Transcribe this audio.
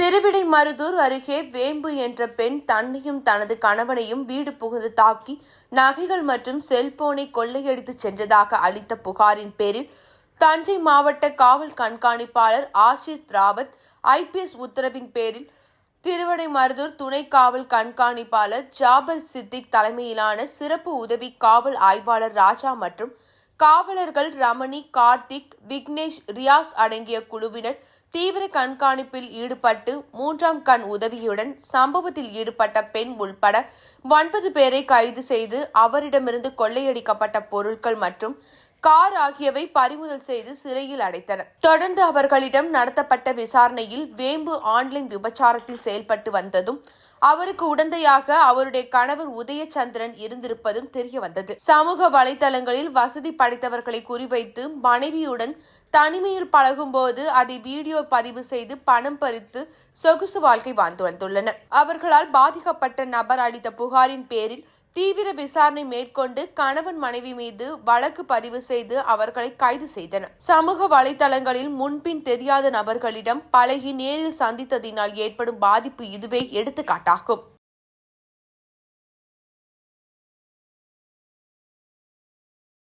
திருவிடைமருதூர் அருகே வேம்பு என்ற பெண் தன்னையும் தனது கணவனையும் வீடு புகுந்து தாக்கி நகைகள் மற்றும் செல்போனை கொள்ளையடித்து சென்றதாக அளித்த புகாரின் பேரில் தஞ்சை மாவட்ட காவல் கண்காணிப்பாளர் ஆஷித் ராவத் ஐபிஎஸ் உத்தரவின் பேரில் திருவிடைமருதூர் துணை காவல் கண்காணிப்பாளர் ஜாபர் சித்திக் தலைமையிலான சிறப்பு உதவி காவல் ஆய்வாளர் ராஜா மற்றும் காவலர்கள் ரமணி கார்த்திக் விக்னேஷ் ரியாஸ் அடங்கிய குழுவினர் தீவிர கண்காணிப்பில் ஈடுபட்டு மூன்றாம் கண் உதவியுடன் சம்பவத்தில் ஈடுபட்ட பெண் உள்பட ஒன்பது பேரை கைது செய்து அவரிடமிருந்து கொள்ளையடிக்கப்பட்ட பொருட்கள் மற்றும் கார் ஆகியவை பறிமுதல் செய்து சிறையில் அடைத்தனர். தொடர்ந்து அவர்களிடம் நடத்தப்பட்ட விசாரணையில் வேம்பு ஆன்லைன் விபச்சாரத்தில் செயல்பட்டு வந்ததும் அவருக்கு உடந்தையாக அவருடைய கணவர் உதயச்சந்திரன் இருந்திருப்பதும் தெரிய வந்தது சமூக வலைதளங்களில் வசதி படைத்தவர்களை குறிவைத்து மனைவியுடன் தனிமையில் பழகும்போது அதை வீடியோ பதிவு செய்து பணம் பறித்து சொகுசு வாழ்க்கை வாழ்ந்து வந்துள்ளனர் அவர்களால் பாதிக்கப்பட்ட நபர் அளித்த புகாரின் பேரில் தீவிர விசாரணை மேற்கொண்டு கணவன் மனைவி மீது வழக்கு பதிவு செய்து அவர்களை கைது செய்தனர். சமூக வலைதளங்களில் முன்பின் தெரியாத நபர்களிடம் பழகி நேரில் சந்தித்ததினால் ஏற்படும் பாதிப்பு இதுவே எடுத்துக்காட்டாகும்.